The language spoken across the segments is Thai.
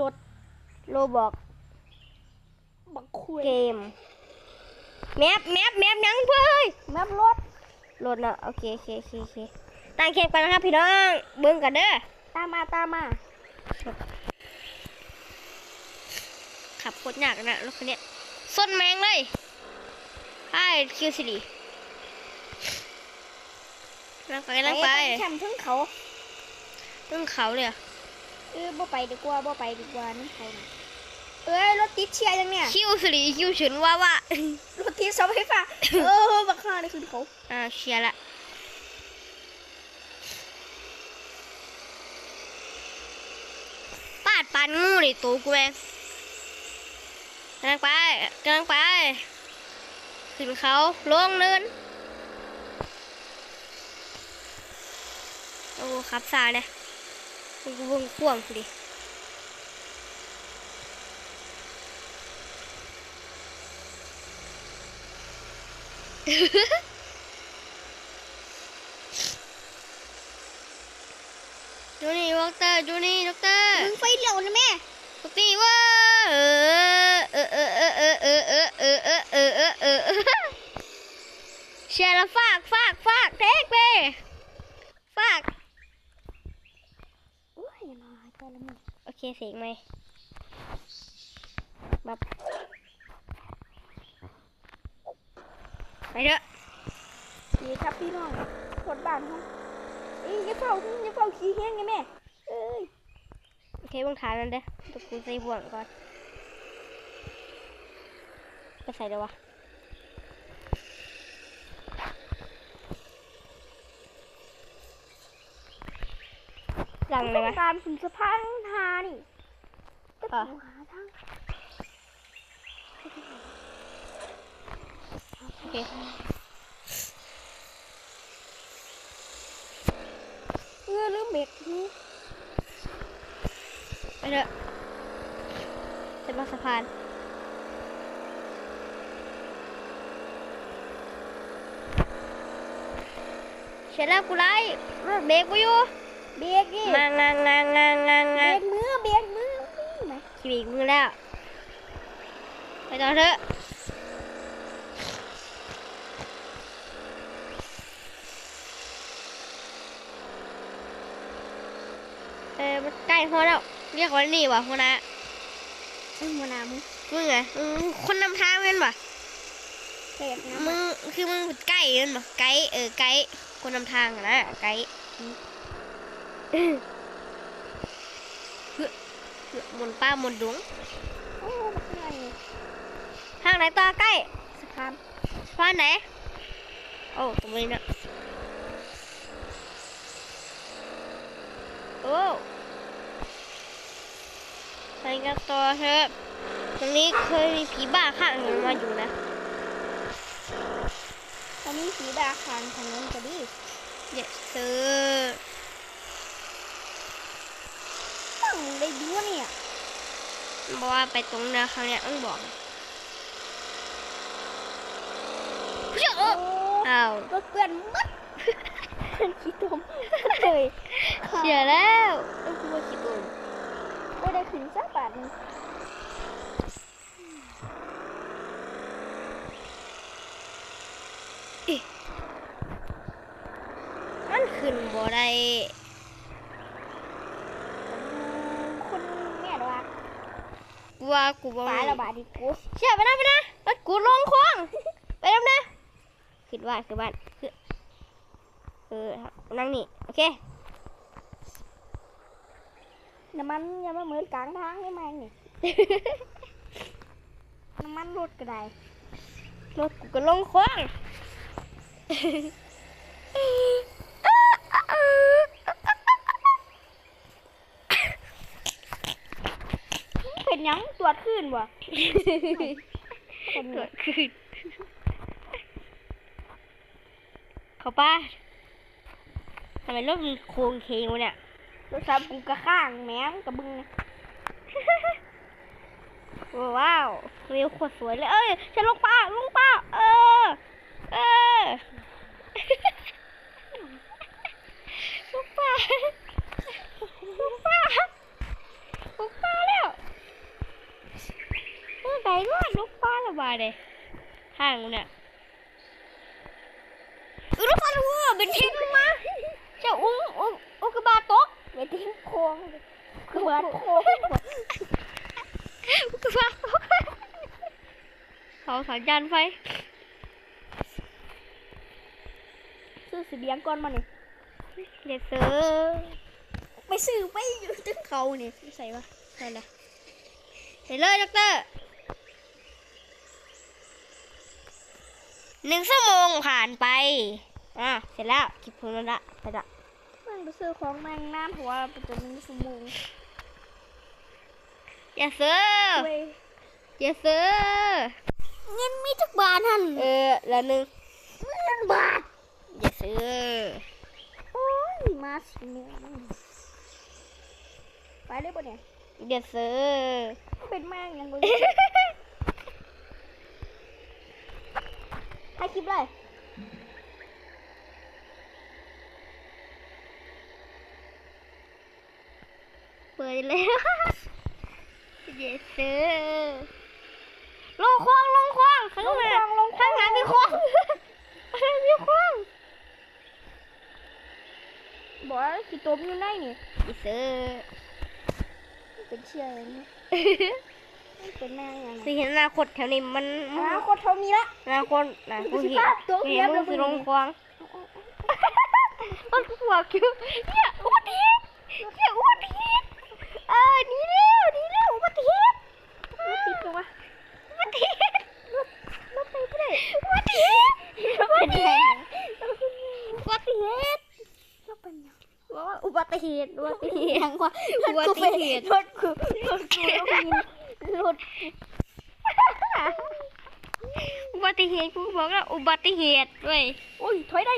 รถโลบอกบักคุยเกม แมปแมปแมปยังเพื่อเฮ้ยแมปรถโหลดเนาะโอเคโอเคโอเคโอเคตั้งเกมกันนะครับพี่น้องเบิ่งกันเด้อตามมาตามมาขับโคตรยากนะรถคันเนี้ยส้นแมงเลยไอ้คิวสิรินั่งไปนั่งไปแชมป์ทึงเขาตึ้งเขาเลยอะ เออบ่ไปดีกว่าบ่ไปดีกว่านั่นเขาน่ะเอ้ยรถติดเชียร์ยังเนี่ยคิวสิริคิวฉุนว่าว่ารถติดเสาไฟฟ้าเออบักข้านี่คือเขาอ่าเคลียร์ละปาดปานงูเลยตัวกูแม่งกำลังไปกำลังไปขึ้นเขาลงเนินโอ้ขับสายเลยมึง กูเบิ่งข่วงกูดิจูนี่วอกเตอร์จูนี่ด็อกเตอร์มึงไฟเหลียวนะแม่ปกติว่าเออเออเออเออเออเออเออเออเออเออเออเออเออเชียร์แล้วฝากฝากฝากเทคไปฝาก โอ้ยอย่ามาหาใจแล้วมึง โอเคเสียงไหมแบบไปเถอะดีครับพี่น้องรถบ้านเขาเอ้ยอย่าเฝ้าอย่าเฝ้าขี้แห้งไงแม่เอ้ยโอเคเบางทางนั้นเด้อตัวกูใส่บ่วงก่อนไปใส่เลยวะ หลังเลต้ยองวะการขุนสะพานหานี่ก็อะถูหาทางโอเคเออลืมเบรกนี่ไปเถอะจะมาสะพานเสร็จแล้วกูไล่รถเบรกกูอยู่ เบรกดิงางางงางงางงางเบรงางกมือเบรกมือนี่ไหมขี่เบรกมือแล้ว ไปต่อเถอะเออมันใกล้พอแล้ว เรียกว่านี่วะหัวหน้าไอ้หัวหน้ามึงมึงไงมึงคนนำทางเป็นปะเก็บนะมึงคือมึงเป็นไก่เป็นปะไก่เออไก่คนนำทางอะนะไก่เฮ้อเฮ้อห มุนป้าหมุนดวงโอ้างไหนต่อใกล้สะพานสะพานไหน โอ้ตรงนี้นะโอ้ไปกันต่อเถอะตรงนี้เคยมีผีบ้าข้างหนึ่งมาอยู่นะตอนนี้สีดาคางถนนก็ดีเยสเซอร์ ตั้ง ได้ดูเนี่ยบอกว่าไปตรงนะครั้งเนี้ยต้องบอกเชื่อโอ้อ้าวรถเปื้อนมัดขี้ตมเลยเชื่อแล้วต้องพูดว่าคิดดูไม่ได้ขึ้นสักบาทหนึงมันขึ้นบ่ได้ คุณแม่ดอกว่า กูว่ากูบ่ตายแล้วบาทดิกูเชื่อไปนะไปนะรถกูลงคลองไปแล้วนะคิดว่าคือบ้านคือเออนั่งนี่โอเคน้ำมันอยังมาเหมือนกลางทางได้ไหมนี่น้ำมันรถก็ได้รถกูก็ลงคลอง เป็นห ยังตรวจขึ้นบ่คนเกินี้ดขึ้นเขาป้าทำไมรถมันโค้งเคงวะเนี่ยโทรศัพท์กูกระข้างแม่งกระบึงเนี่ยว้าววิวโคตรสวยเลย เอ้ยฉันลงป่าลงป่าเออ เออลงป่าลงป่าลงป่าแล้ว เลยข้างเนี่ยอุลตร้าหัวเป็นเทงลงมาเจ้าอุ้งอุ้งอุกกาบาตตกไปทิ้งโค้งเลยคือว่าโค้งอุกกาบาตตกเขาสัญญาณไฟซื้อเสบียงก่อนมาเนี่ยเด็ดเสือไปซื้อไปอยู่ตึ้งเขาเนี่ยใส่ปะใช่ละเดี๋ยวเลยด็อกเตอร์ หนึ่งชั่วโมงผ่านไป อะ เสร็จแล้วคลิปพูนั้นละไปละมันไปซื้อของแมงน้ำเพราะว่าเป็นตัวนี้สมงอย่าซื้ออย่าซื้อเงินมีทุกบาทท่านเออละหนึ่งเงินบาทอย่าซื้อโอ้ยมาสิเนี่ยไปเลยปะเนี่ยอย่าซื้อเป็นแมงยังไง ให้คลิปเลยเปิดเลยอย่าซื้อลงควางลงควางข้างหน้าข้างหน้ามีควางข้างหน้ามีควางบอกว่าสิต้มอยู่ไหนนี่อย่าซื้อเป็นเชี่ยอะไรเนี่ย เป็นแมงยังสิเห็นอนาคตแถวนี้มันอนาคตเท่านี้ละอนาคตนะกูเห็นสิพาตัวกูเรีเห็ยนบมึงแล้วสิมึงลงควางมันกูบอกอยู่เนี่ยอุบัติเหตุเนี่ยอุบัติเหตุเออหนีเร็วหนีเร็วอุบัติเหตุรถติดลงมาอุบัติเหตุรถไปไม่ได้อุบัติเหตุอุบัติเหตุอุบัติเหตุรถเป็นยังว่าอุบัติเหตุอุบัติเหตุยังวะอุบัติเหตุรถกูรถกูรถกู รถอุบัติเหตุกูบอกแล้วอุบัติเหตุเว้ยโอ้ยถอยได้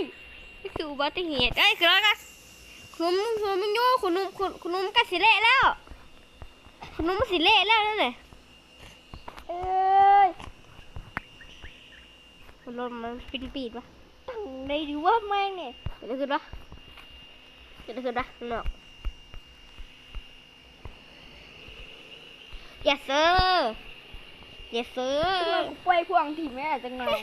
นี่คืออุบัติเหตุเอ้ยคือแล้วกันคุณนุ่มคุณนุ่มโย่คุณนุ่มคุณคุณนุ่มก็สิเละแล้ว คุณนุ่มมันสิเละแล้วนั่นแหละเอ้ยคุณรถมันปินปีดปะตั้งได้ดูว่าแม่งเนี่ยเกิดอะไรขึ้นปะเกิดอะไรขึ้นปะเนาะ อย่าซื้ออย่าซื้อเราไปพวงที่แม่จังหน่อย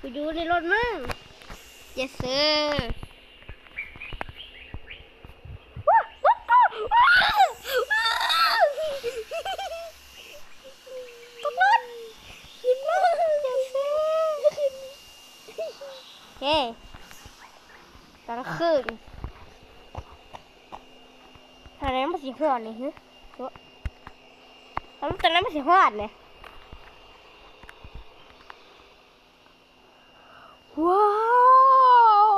กูอยู่ในรถมึงอย่าซื้อว้าวว้าวว้าวว้าวตกรถกินมึงอย่าซื้อเฮ้ตอนคืนตอน อนนี่ฮึตอนตอนนั้นมันสีหอดเนี่ย ว้าว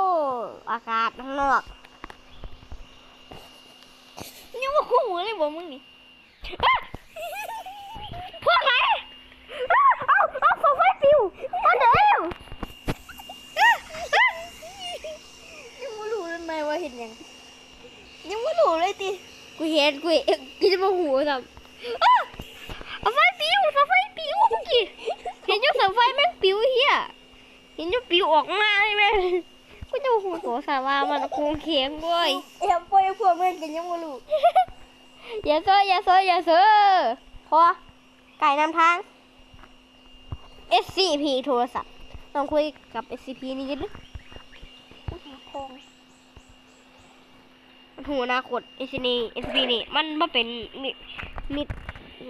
อากาศข้างนอก ยังว่าคู่หูเลยบอกมึงนี่ อ๊ะพวกไหนอ๊ะเอาเอาโซฟาปิวมาเดี๋ยว ยังไม่รู้เลยไหมว่าเห็นยังยังไม่รู้เลยติ กูเห็นกูเห็นกูจะมาหูสัมอ๊ะเอาไฟปิวเอาไฟปิวกูกี่เห็นอยุ่เสาไฟแม่งปิวเฮียเห็นอยุ่ปิวออกมาเลยแม่งกูจะมาหูตัวสาว่ามันโคงเข็งด้วย เอ็มปล่อยพวกแม่งกันยังไม่รู้ อย่าเซออย่าเซออย่าเซอพอไก่ นำทาง SCP โทรศัพท์ต้องคุยกับ SCP นี่กันหรือคงมันหูนาคต SCP นี่ SCP นี่ มันบ่เป็นมิมิด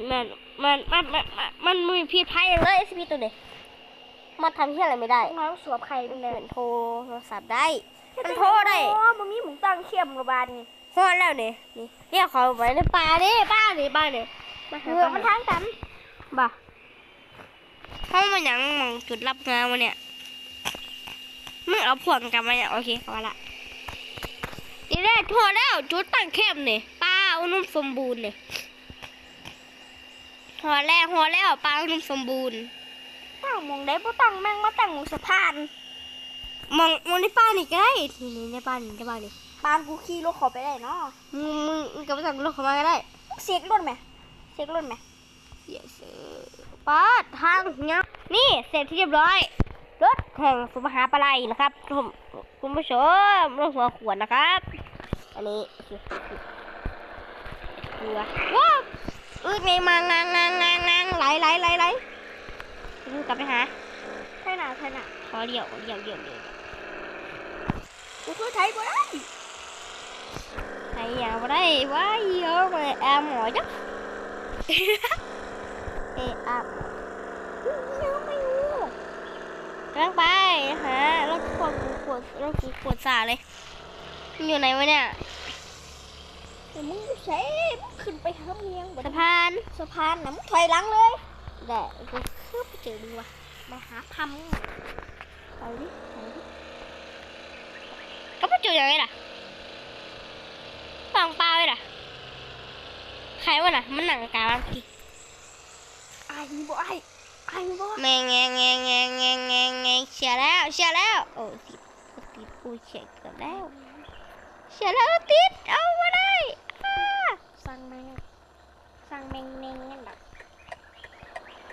มันมันมันมันมันมีพิษภัยเลย SCP ตัวนี้มันทำที่อะไรไม่ได้น้องสวมไข่เป็นเหเลยมือนโทรโทรศัพท์ได้มันโทรได้อ๋อมันมีหมุนตั้งเข้มระบาดนี่พอแล้วเนี่ยนี่เนี่ยเขาไปในป่าเนี่ป้าเนี่ป้าเนี่มาหาเรือป้ามันทางกัน บ่าห้องมันหยังมองจุดรับงานวะเนี่ยมึงเอาพวงกลับมาเนี่ยโอเคพอละนี่ได้พอแล้วจุดตั้งเข้มนี่ป้าอุณมสมบูรณ์นี่หัวแล้วหัวแล้วป้าอุณมสมบูรณ์ตั้งมองได้ปะตั้งแม่งมาตั้งหมุสะพานมองมองในป้านี่ก็ได้นี่นี่ในป้านี่ในป้านี่ปานกูขี่รถเขาไปได้เนาะมึงมึงมึงกลับไปสั่งรถเข้ามาก็ได้เช็ครถไหมเช็ครถไหม yes ป้าทางเนี่ยนี่เสร็จที่เรียบร้อยรถแข่งสุมหาปลาไหลนะครับคุณคุณผู้ชมรถหัวขวดนะครับ อันนี้โอเคเกลือว้าวอ้ยไงมางางงางงางงางไหลไหลไหลไหลกลับไปหาใช่น่ะใช่น่ะขอเดี่ยวเดี่ยวเดี่ยวเดี่ยวกูคือใช้บ่ได้ไอ้ยาวบ่ได้ว่ายเยอะเลยแอมหมอจัก เอะอะยังไม่รู้กำลังไปหารถขวดกูขวดรถกูขวดสาเลยมันอยู่ไหนวะเนี่ยแต่มึงอยู่ใช้มึงขึ้นไปหาเมียงบ่สะได้พานสะพานน่ะมึงถอยหลังเลยแดดกูคือไปเจอมึงวะไปหาทำมึงไปดิไปดิก็ไปเจอยังไงล่ะปังเปล่าเลยล่ะใครวะน่ะมันหนังกาบางที อายมีบ่อายอายมีบ่แงงแงงแงงแงงแงงแงงแงงเชียร์แล้วเชียร์แล้วโอ้ติดติดกูเชียร์เกือบแล้วเชียร์แล้วติดเอามาได้อ้าสั่งแมงสั่งแมงแมงนั่นน่ะ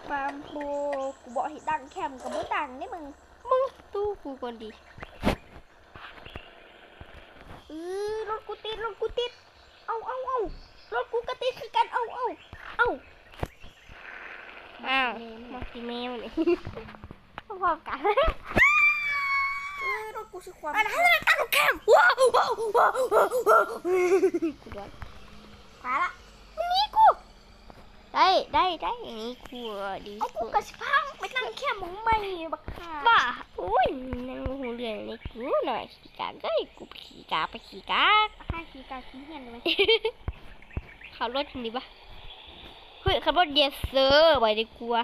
ความโบกูบอกให้ดังแคมกับบ่ดังนี่มึงมึงตู้กูก่อนดีเออรถกูติดรถกูติดเอาเอาเอารถกูก็ติดคือกันเอาเอาเอา อ้าว มาสีแมวนี่พอๆกันเออรถกูคือความอันนั้นตั้งแคมว้าวว้าวว้าวว้าวว้าวกูโดนไปละมันหนี่กูได้ได้ได้อย่างนี้กูดีเอากูกระสิพังไปนั่งแคมมึงไม่บักค่ะบ้าอุ้ยนั่งหูเรือนในกูหน่อยขี่กาเอ้ยกูไปขี่กาไปขี่กาให้ขี่กาขี่เหียนเลยขับรถดีปะเฮ้ยขับรถเยสเซอร์ไว้ดีกลัว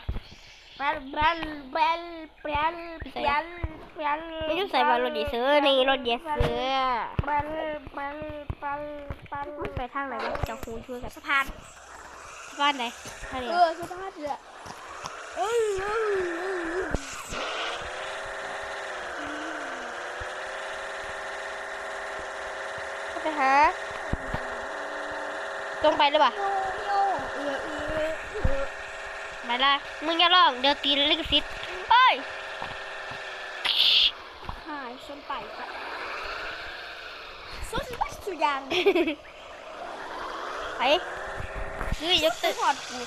แบลแบลแบลแบลแบลแบลไม่ต้องใส่ว่ารถเยสเซอร์นี่รถเยสเซอร์แบลแบลแบลแบลมันไปทางไหนวะจะหูช่วยกันสะพานบ้านไหนทางนี้เออสะพานเรือเอ้ยเอ้ยเอ้ยไปหาตรงไปหรือเปล่า โยโย่เออเออเออ ไป ละมึงอย่าลองเดี๋ยวตีลิขสิทธิ์เอ้ยหายชนไปค่ะสุดวัดสุดยางไปยื้อยกไปตึกหอดกู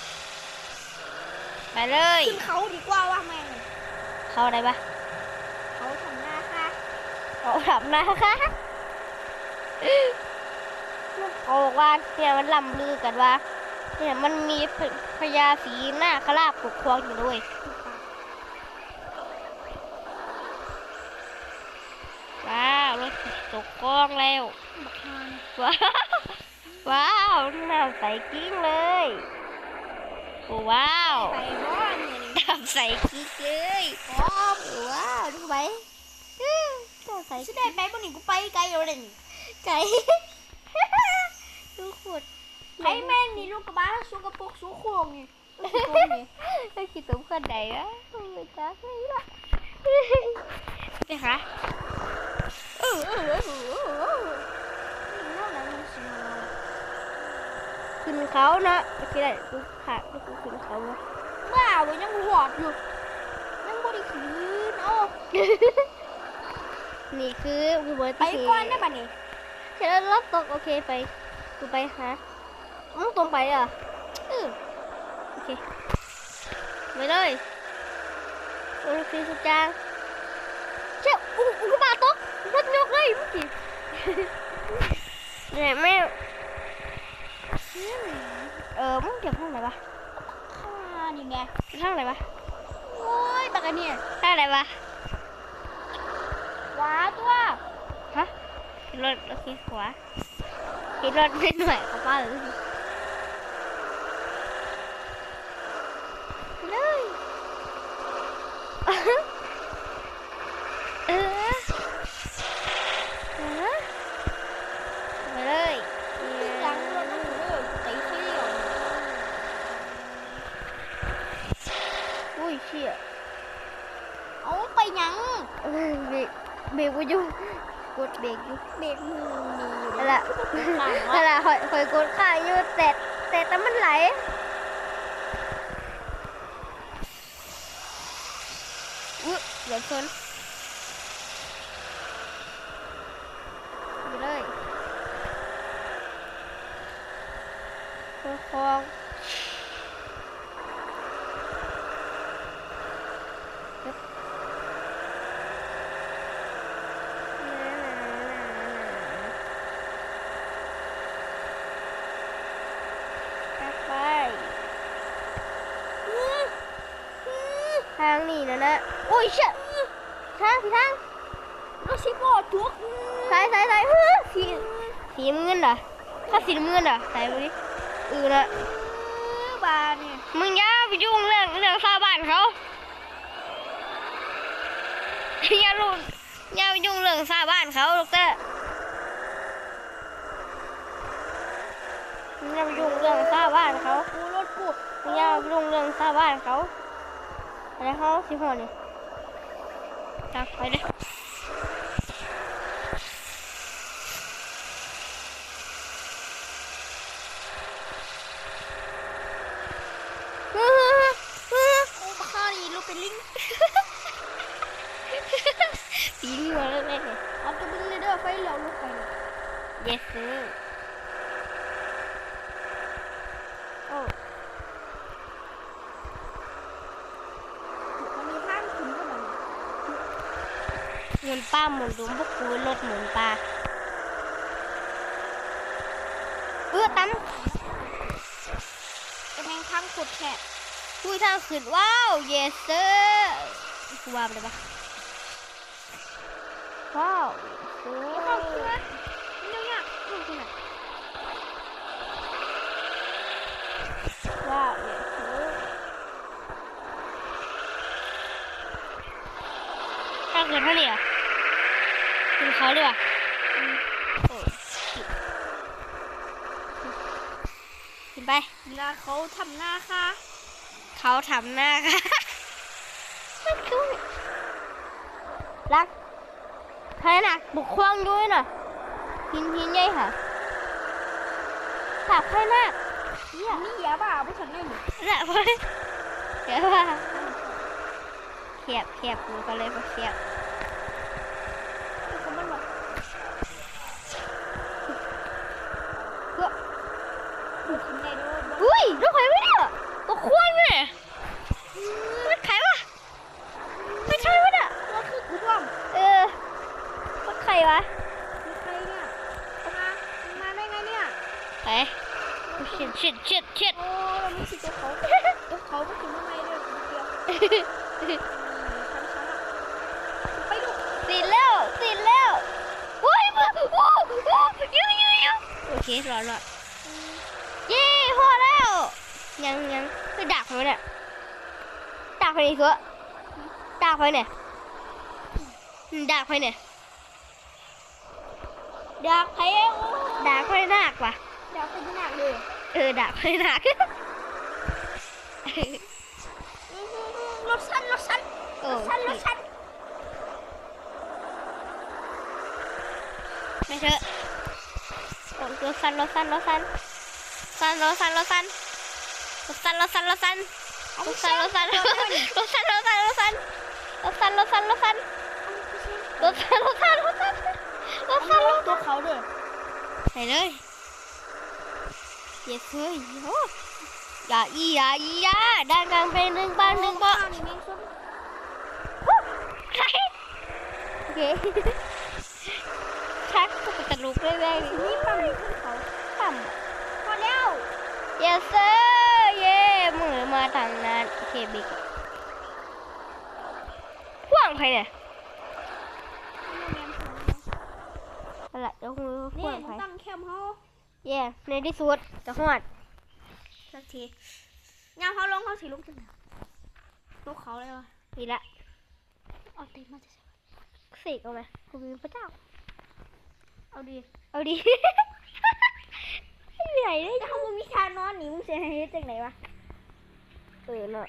ไปเลยขึ้นเขาดีกว่าว่าแม่งเข้าได้ปะเขาทำหน้าค่ะเอาดับนะคะเขาบอกว่าเนี่ยมันลำลือกันว่าเนี่ยมันมี พพญาสีหน้าคราบปกครองอยู่ด้วยว้าวรถตกกล้องแล้วบักฮานว้าวว้าวน้ำใสกิ้งเลยโอ้ว้าวไปบ้านเนี่ยนี่น้ำใสกิ้งเลยโอ้ว้าวดูไหมอื้อน้ำใสฉันได้ไปบ่นี่กูไปไกลแล้วเลยนี่ไก่ดูขุด ไอ้แม่งนี่ลูกกระบะสูกระปุกสูโค้งนี่ลูกกระโปงนี่ไอ้ขี้ตุ้มคนไหนวะโอ้ยจ้าไม่ละไปหาเออเออเออเออเออนี่เล่าอะไรมันสิมาขึ้นเขาเนาะโอเคได้กูผ่านกูขึ้นเขาเนาะบ้าเว้ยยังหอดอยู่ยังบ่ได้คืนเอานี่คือกูเบิร์ตไปก่อนได้ป่ะนี่เสร็จแล้วรถตกโอเคไปกูไปหา มึงตรงไปเหรอเออโอเคไปเลยโอเคสุดจางเจ้าอุอุกกาบาตตกรถยกเลยเมื่อกี้เนี่ยแม่เออมึงเก็บห้องไหนวะอ่านี่ไงห้องไหนวะโอ้ยบักอันเนี่ยห้องไหนวะว้าตัวฮะขี่รถโอเคขวาขี่รถไม่หน่อยเขาป้าหรือเลยเออเออไปเลย หลังรถนั่นเด้อไอ้เที่ยว อุ้ย เชี่ยเอาไปหยังเออเบรกเบรกกูอยู่กดเบรกอยู่เบ็ดมือมีอยู่นั่นแหละข้างนั่นวะแหละคอยคอยกดข้างอยู่แต่แต่แต่มันไหลอุ๊ยเดี๋ยวชนอยู่เลยประคอง นี่นะนะโอ้ยเชี่ยทางพี่ทางรถชิโก้จุกสายสายสายเฮ้ยสีสีน้ำเงินเหรอถ้าสีน้ำเงินเหรอใส่มาดิเออนะบาเนี่ยมึงอย่าไปยุ่งเรื่องเรื่องชาวบ้านเขาอย่าลุ่อย่าไปยุ่งเรื่องชาวบ้านเขาดอกเตอร์มึงอย่าไปยุ่งเรื่องชาวบ้านเขากูรถกูมึงอย่าไปยุ่งเรื่องชาวบ้านเขา ไปเลยเขาสิพ่อเนี่ยตักไปเลยเป็นลิงปีลิงมาแล้วแม่เอาตัวมึงเลยเด้อไฟเหลาลงไป yes sir มุนป้าหมุนดุมพวกกูรถหมุนปลาเออตั้มจะแม่งข้างขุดแฉะคุยทางขึ้นว้าว yes sir กูว่าไปเลยปะว้าว yes เข้าเค sir รื่องเนี่ยเนี่ยขึ้นขึ้นอะว้าว yes sir ถ้าเกิดเท่านี้เหรอะ เขาเลยว่ะโอ้ชิขึ้นไปเวลาเขาทำหน้าค่ะ เขาทำหน้าค่ะมันคือรักใครน่ะบุกควางด้วยน่ะพินพินใหญ่ค่ะถามใครน่ะเฮียนี่อย่าบ้าผู้ชายเนี่ยน่ะพอเดี๋ยวว่าเขียบเขียบกูก็เลยพอเขียบ เขามันแบบ เพื่อ ผู้ชายเนี่ยด้วย อุ้ยลูกใครวะเนี่ยบุกควางเนี่ยมันใครวะไม่ใช่วะเนี่ย รถคือกูร่วม เออมันใครวะ มีใครเนี่ยมามาได้ไงเนี่ย ไป เช็ดเช็ดเช็ดเช็ดโอ้เราไม่สิเจ้าเขาเจ้าเขาไม่กินทำไมเลยเดียวไปดูติดแล้วติดแล้วโอ้ยมาโอ้โอ้ยูยูยูโอเครอรอเย้พอแล้วยังยังไปดักมันเนี่ยดักไปนี่เถอะดักไปเนี่ยอืมดักไปเนี่ยอยากแพ้โอ้ดักไปหนักว่ะ อยากเป็นหนักเลยเออดักไปหนักรถสั้นรถสั้นโอ้รถสั้นรถสั้นไม่เถอะโอ้รถสั้นรถสั้นรถสั้นสั้นรถสั้นรถสั้นรถสั้นรถสั้นรถสั้นรถสั้นรถสั้นรถสั้นรถสั้นรถสั้นรถสั้นรถสั้นรถสั้นรถสั้นรถสั้นรถสั้นรถสั้นรถสั้นรถตัวเขาเด้อไปเลย เย้เฮ้ยอย่าอีอย่าอีอย่าด้านกลางเป็นหนึ่งบ้านหนึ่งบ่นี่แม่งส้นโอเคชักตลุกเลยแม่งนี่ปั๊มนี่ขึ้นเขาต่พอแล้วเย้เซอเย้มือมาทางนั้นโอเคบิ๊กพ่วงใครเนี่ยอะไรเดี๋ยวมือพ่นี่วงใครตั้งแคมป์เขา เย่ในที่สุดจะหอดสักทีงานเขาลงเขาสีลุกจังตัวเขาเลยวะนี่ละเอาเต็มมาจะเสกเอาไหมกูเป็นพระเจ้า เอาดี เอาดิไม่ไหนได้ถ้ามึงมีทานอนหนีมึงเสียหายจังไหนวะเออเนาะ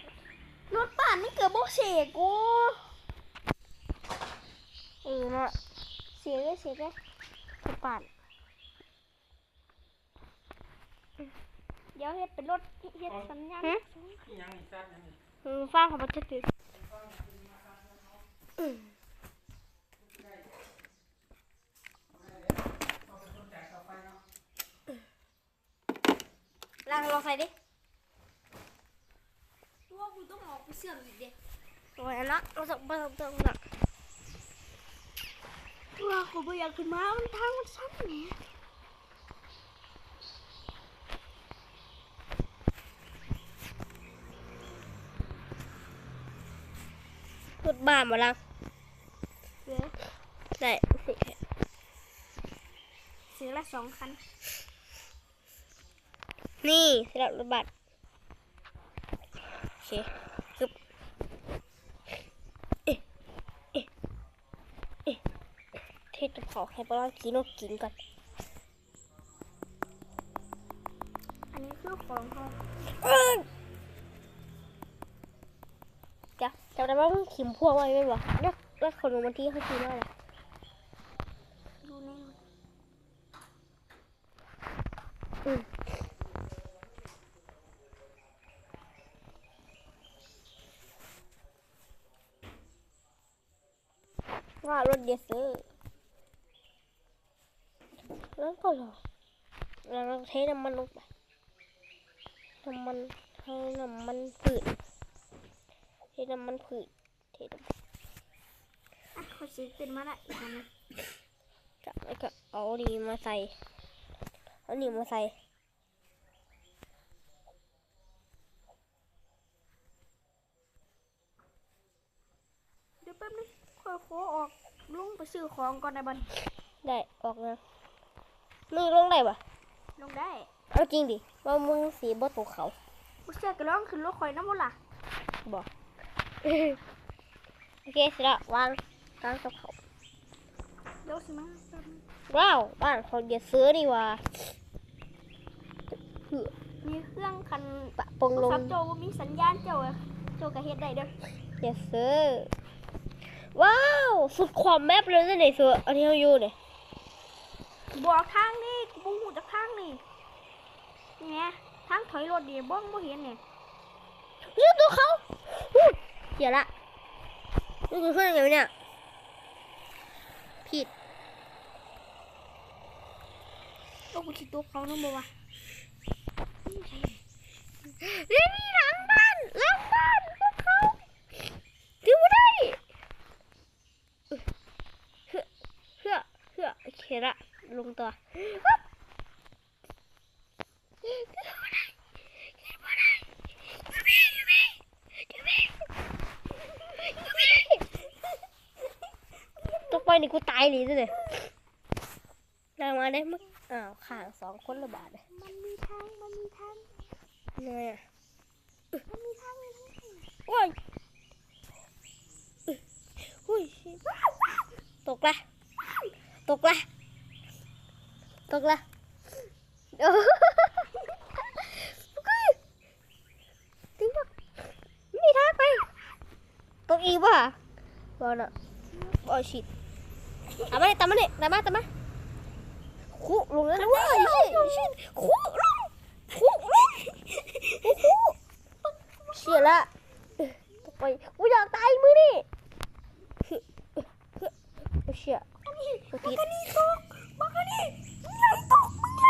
รถป่านนี่เกือบโบกเสกกูเออเนาะเสียเลยเสียเลยสปาน ดี๋ยวเฮ็ดเป็นรถเฮ็ดสัญญาณยังอีกสัตว์ยังอีกมึงฟังเขาบอกจะตื่นล้างลองใส่ดิตัวกูต้องออกไปเสื่อมอีกเด็กตัวนั้นเนาะเราจะเบิ่มเบิ่มเนาะตัวกูไม่อยากขึ้นมามันทางมันสั้นแหม บ้านมาลังเสือได้ซื้อละสองคัน นี่สำหรับรถบัสโอเคคึบเอ๊ะเอ๊ะเอ๊ะเทศจะขอให้ปลากินนกกินก่อน อันนี้คือของเขา จำได้ว่าขิมพวกไว้ไหมวะแล้วแล้วคนลงมาที่เขาคิดว่าอะไรดูนี่อืมว่ารถเดียเซอร์แล้วก็หรอแล้วเราเทน้ำมันลงไปน้ำมันให้น้ำมันผืด น้ำมันผืดเทน้ำมันอะเขาซื้อขึ้นมาละอีกอันหนึงจับแล้วก็เอาดีมาใส่เอานี่มาใส่เดี๋ยวแป๊บนึงค่อยโคออกลุงไปซื้อของก่อนนะบันได้ออกนะมือลงได้ปะลงได้ เอาจริงดิว่ามึงสีบตกเขาบุเสียกระร้องขึ้นรถคอยน้ำมันล่ะบอก โอเคเสร็จแล้ววางกลางกับเขาเดี๋ยวสิมาแป๊บนึงว้าวบ้านเขาเดียซื้อดีว่าเหือมีเครื่องคันปะปงลงซับโจว่ามีสัญญาณเจ้าอะโจกระเฮ็ดได้เด้อเดียซื้อว้าวสุดความแมปเลยนะเนี่ยซื้ออันที่เขาอยู่เนี่ยบอกทางนี่กูบ่ฮู้จักทางนี่นี่ไงทางถอยรถดิบ้องบ่เห็นนี่เรื่องตัวเขา อู้เดี๋ยวละนี่คือเครื่องอะไรวะเนี่ย ผิดโอ้กูสิตกเขานำบ่วะเรื่องนี้หลังบ้านหลังบ้านพวกเขาดูได้เฮือเฮือเฮือโอเคละลงตัว ฮึบตกไปนี่กูตายเลยเลยนางมาได้มั้งอ้าวข่างสองคนละบาทเลยมันมีทางมันมีทางไงอะมันมีทางเลยโอ้ยอุ้ยตกละตกละตกละโอ้ติ๊งตกมีทางไปตกอีกป่ะบอลอะบอลชิด ตามมาเลยตามมาเลยตามมาตามมาคุลงแล้วนะเว้ยชิดคุลงคุลงคุเสียละตกไปกูอยากตายมือนี่เชี่ยกูติดนี่ตกบักอันนี่ไหลตกมึงไหล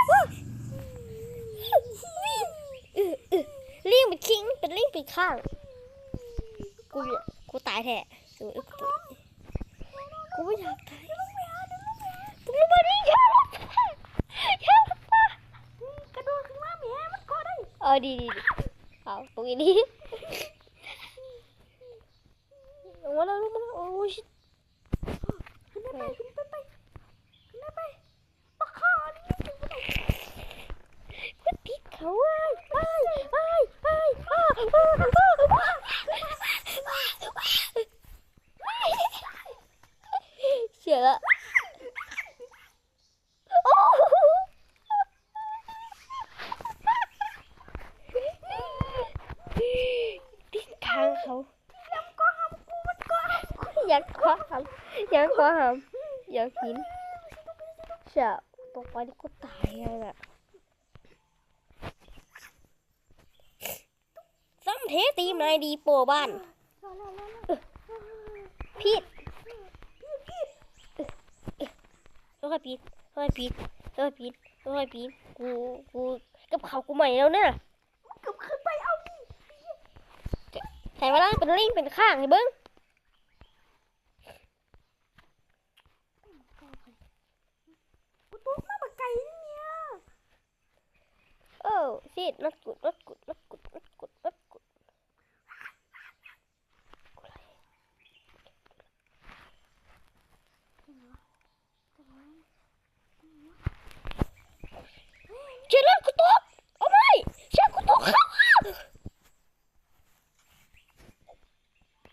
เออเออลิงเป็นคิงเป็นลิงเป็นข้างกูอยากกูตายแท้ เออกูตายกูไม่อยากตายกูลงมาดิอย่าลงมายาลงมากระโดดขึ้นมาแม่มันก็ได้เออดีดีเอาตรงนี้ลงมาแล้วลงมาแล้วโอ้ยขึ้นไปขึ้นได้ไปขึ้นได้ไปบักข้านี่ขึ้นไป มันติดเขาอะไอ้ไอ้ไอ้อ้าอ้าอ้าเสียละโอ้ติดทางเขา ยังก็ห้ามกูมันก็ห้ามกู อยากขอหำอยากขอหำอยากกินเสียตกไปนี่กูตายเลยน่ะซ้ำเทตีมนายดีโปรบ้านรอรอรอรอพีดค่อยๆพีดค่อยๆพีดค่อยๆพีดค่อยๆพีดกูกูกับเขากูใหม่แล้วเนี่ยเกือบขึ้นไปเอาดิใส่มาแล้วเป็นลิงเป็นข้างให้เบิ้ง Oh, shit, not good, not good, not good, not good, not good. Jalan kutuk! Oh my! Siya kutuk!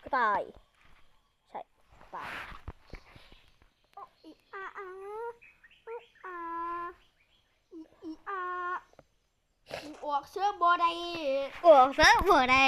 Goodbye. Sorry, goodbye. Oh, e-ah-ah. Oh, ah. E-e-ah. ออกเสื้อโบได้ออกเสื้อโบได้